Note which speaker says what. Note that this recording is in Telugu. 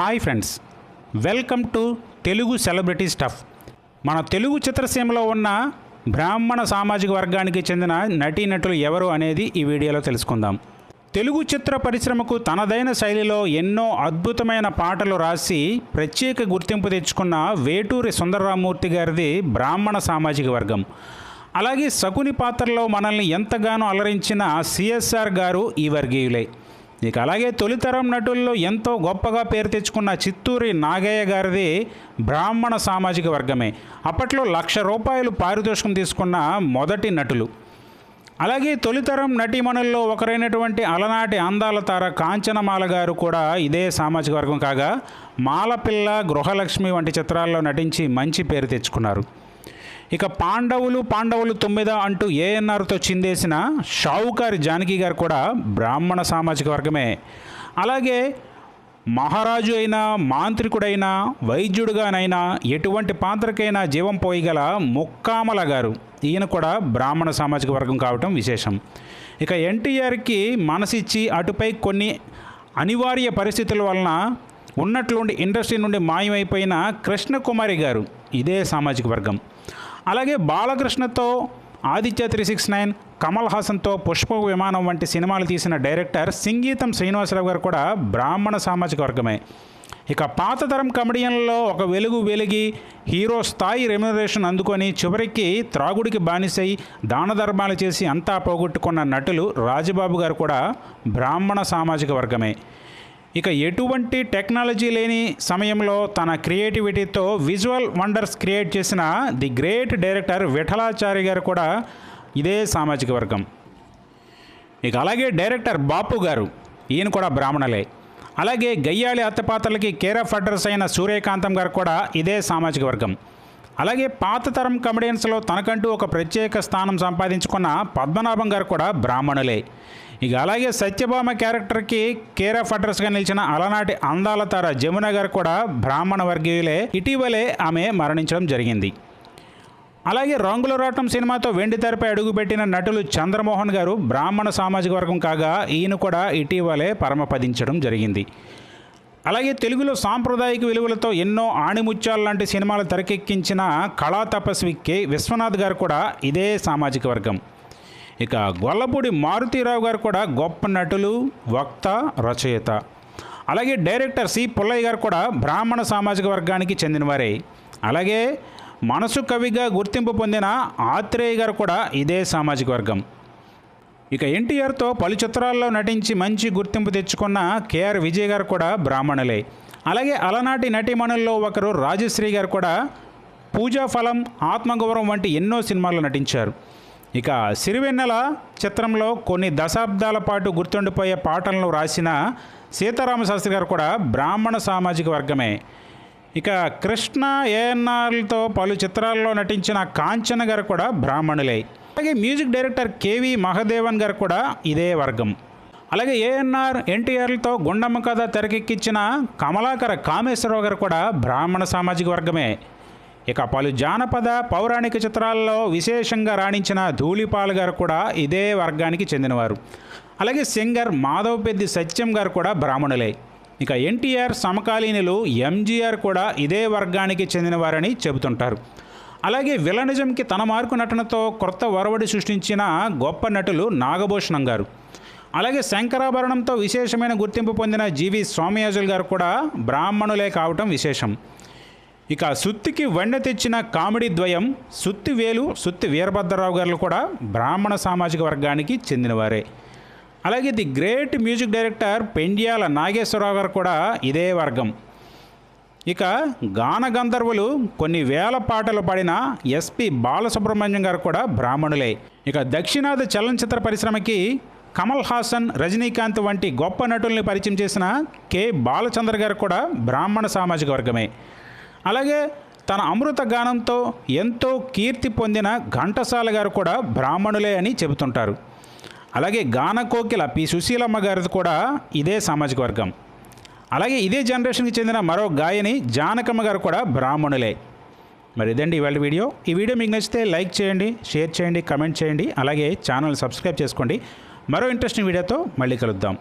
Speaker 1: Hi friends welcome to Telugu celebrity stuff. మన తెలుగు చిత్రసీమలో ఉన్న బ్రాహ్మణ సామాజిక వర్గానికి చెందిన నటీనటులు ఎవరు అనేది ఈ వీడియోలో తెలుసుకుందాం. తెలుగు చిత్ర పరిశ్రమకు తనదైన శైలిలో ఎన్నో అద్భుతమైన పాటలు రాసి ప్రత్యేక గుర్తింపు తెచ్చుకున్న వేటూరి సుందరరామూర్తి గారిది బ్రాహ్మణ సామాజిక వర్గం. అలాగే శకుని పాత్రలో మనల్ని ఎంతగానో అలరించిన సిఎస్ఆర్ గారు ఈ వర్గీయులే. ఇక అలాగే తొలితరం నటుల్లో ఎంతో గొప్పగా పేరు తెచ్చుకున్న చిత్తూరి నాగయ్య గారిది బ్రాహ్మణ సామాజిక వర్గమే. అప్పట్లో లక్ష రూపాయలు పారితోషికం తీసుకున్న మొదటి నటులు. అలాగే తొలితరం నటీమణుల్లో ఒకరైనటువంటి అలనాటి అందాల తార కాంచనమాల గారు కూడా ఇదే సామాజిక వర్గం కాగా మాలపిల్ల గృహలక్ష్మి వంటి చిత్రాల్లో నటించి మంచి పేరు తెచ్చుకున్నారు. ఇక పాండవులు పాండవులు తొమ్మిద అంటూ ఏఎన్ఆర్తో చిందేసిన షావుకారి జానకి గారు కూడా బ్రాహ్మణ సామాజిక వర్గమే. అలాగే మహారాజు అయినా మాంత్రికుడైనా వైద్యుడుగానైనా ఎటువంటి పాత్రకైనా జీవం పోయగల ముక్కామల గారు. ఈయన కూడా బ్రాహ్మణ సామాజిక వర్గం కావటం విశేషం. ఇక ఎన్టీఆర్కి మనసిచ్చి అటుపై కొన్ని అనివార్య పరిస్థితుల వలన ఉన్నట్లుండి ఇండస్ట్రీ నుండి మాయమైపోయిన కృష్ణకుమారి గారు. ఇదే సామాజిక వర్గం. అలాగే బాలకృష్ణతో Aditya three six nine Kamal హాసన్తో Pushpa Vimanam వంటి సినిమాలు తీసిన డైరెక్టర్ సింగీతం శ్రీనివాసరావు గారు కూడా బ్రాహ్మణ సామాజిక వర్గమే. ఇక పాత తరం కమెడియన్లో ఒక వెలుగు వెలిగి హీరో స్థాయి రెమ్యునరేషన్ అందుకొని చివరికి త్రాగుడికి బానిసై దాన ధర్మాలు చేసి అంతా పోగొట్టుకున్న నటులు రాజబాబు గారు కూడా బ్రాహ్మణ సామాజిక వర్గమే. ఇక ఎటువంటి టెక్నాలజీ లేని సమయంలో తన క్రియేటివిటీతో విజువల్ వండర్స్ క్రియేట్ చేసిన the great director Vithalachari garu కూడా ఇదే సామాజిక వర్గం. ఇక అలాగే డైరెక్టర్ బాపు గారు ఈయన కూడా బ్రాహ్మణలే. అలాగే గయ్యాళి అత్తపాత్రలకి కేర్ ఆఫ్ అడ్రస్ అయిన సూర్యకాంతం గారు కూడా ఇదే సామాజిక వర్గం. అలాగే పాత తరం కమెడియన్స్లో తనకంటూ ఒక ప్రత్యేక స్థానం సంపాదించుకున్న పద్మనాభం గారు కూడా బ్రాహ్మణులే. ఇక అలాగే సత్యభామ క్యారెక్టర్కి కేర్ ఆఫ్ అడ్రస్గా నిలిచిన అలనాటి అందాల తార జమున గారు కూడా బ్రాహ్మణ వర్గీయులే. ఇటీవలే ఆమె మరణించడం జరిగింది. అలాగే రంగుల రాటం సినిమాతో వెండి తెరపై అడుగుపెట్టిన నటులు చంద్రమోహన్ గారు బ్రాహ్మణ సామాజిక వర్గం కాగా ఈయన కూడా ఇటీవలే పరమపదించడం జరిగింది. అలాగే తెలుగులో సాంప్రదాయిక విలువలతో ఎన్నో ఆణిముత్యాలు లాంటి సినిమాలు తెరకెక్కించిన కళా తపస్వి కె విశ్వనాథ్ గారు కూడా ఇదే సామాజిక వర్గం. ఇక గొల్లపూడి మారుతీరావు గారు కూడా గొప్ప నటులు వక్త రచయిత. అలాగే డైరెక్టర్ సి పుల్లయ్య గారు కూడా బ్రాహ్మణ సామాజిక వర్గానికి చెందినవారే. అలాగే మనసు కవిగా గుర్తింపు పొందిన ఆత్రేయ గారు కూడా ఇదే సామాజిక వర్గం. ఇక ఎన్టీఆర్తో పలు చిత్రాల్లో నటించి మంచి గుర్తింపు తెచ్చుకున్న కేఆర్ విజయ్ గారు కూడా బ్రాహ్మణులే. అలాగే అలనాటి నటీమణుల్లో ఒకరు రాజశ్రీ గారు కూడా పూజా ఫలం ఆత్మగౌరవం వంటి ఎన్నో సినిమాల్లో నటించారు. ఇక సిరివెన్నెల చిత్రంలో కొన్ని దశాబ్దాల పాటు గుర్తుండిపోయే పాటలను రాసిన సీతారామ శాస్త్రి గారు కూడా బ్రాహ్మణ సామాజిక వర్గమే. ఇక కృష్ణ ఏఎన్ఆర్లతో పలు చిత్రాల్లో నటించిన కాంచన గారు కూడా బ్రాహ్మణులే. అలాగే మ్యూజిక్ డైరెక్టర్ కేవి మహదేవన్ గారు కూడా ఇదే వర్గం. అలాగే ఏఎన్ఆర్ ఎన్టీఆర్లతో గుండమ్మ కథ తెరకెక్కించిన కమలాకర కామేశ్వరరావు గారు కూడా బ్రాహ్మణ సామాజిక వర్గమే. ఇక పలు జానపద పౌరాణిక చిత్రాల్లో విశేషంగా రాణించిన ధూళిపాల్ గారు కూడా ఇదే వర్గానికి చెందినవారు. అలాగే సింగర్ మాధవ్ పెద్ది సత్యం గారు కూడా బ్రాహ్మణులే. ఇక ఎన్టీఆర్ సమకాలీనులు ఎంజీఆర్ కూడా ఇదే వర్గానికి చెందినవారని చెబుతుంటారు. అలాగే విలనిజంకి తన మార్కు నటనతో కొత్త వరవడి సృష్టించిన గొప్ప నటులు నాగభూషణం గారు. అలాగే శంకరాభరణంతో విశేషమైన గుర్తింపు పొందిన జీవి స్వామియాజుల్ గారు కూడా బ్రాహ్మణులే కావటం విశేషం. ఇక సుత్తికి వెండ తెచ్చిన కామెడీ ద్వయం సుత్తివేలు సుత్తి వీరభద్రరావు గారు కూడా బ్రాహ్మణ సామాజిక వర్గానికి చెందినవారే. అలాగే the great music director Pendyala Nageswara Rao garu కూడా ఇదే వర్గం. ఇక గాన గంధర్వులు కొన్ని వేల పాటలు పాడిన ఎస్పి బాలసుబ్రహ్మణ్యం గారు కూడా బ్రాహ్మణులే. ఇక దక్షిణాది చలనచిత్ర పరిశ్రమకి కమల్ హాసన్ రజనీకాంత్ వంటి గొప్ప నటుల్ని పరిచయం చేసిన కె బాలచంద్ర గారు కూడా బ్రాహ్మణ సామాజిక వర్గమే. అలాగే తన అమృత గానంతో ఎంతో కీర్తి పొందిన ఘంటసాల గారు కూడా బ్రాహ్మణులే అని చెబుతుంటారు. అలాగే గాన కోకిల పి. సుశీలమ్మ గారిది కూడా ఇదే సామాజిక వర్గం. అలాగే ఇదే జనరేషన్కి చెందిన మరో గాయని జానకమ్మ గారు కూడా బ్రాహ్మణులే. మరి ఇదండి ఇవాళ వీడియో. ఈ వీడియో మీకు నచ్చితే లైక్ చేయండి షేర్ చేయండి కమెంట్ చేయండి అలాగే ఛానల్ సబ్స్క్రైబ్ చేసుకోండి. మరో ఇంట్రెస్టింగ్ వీడియోతో మళ్ళీ కలుద్దాం.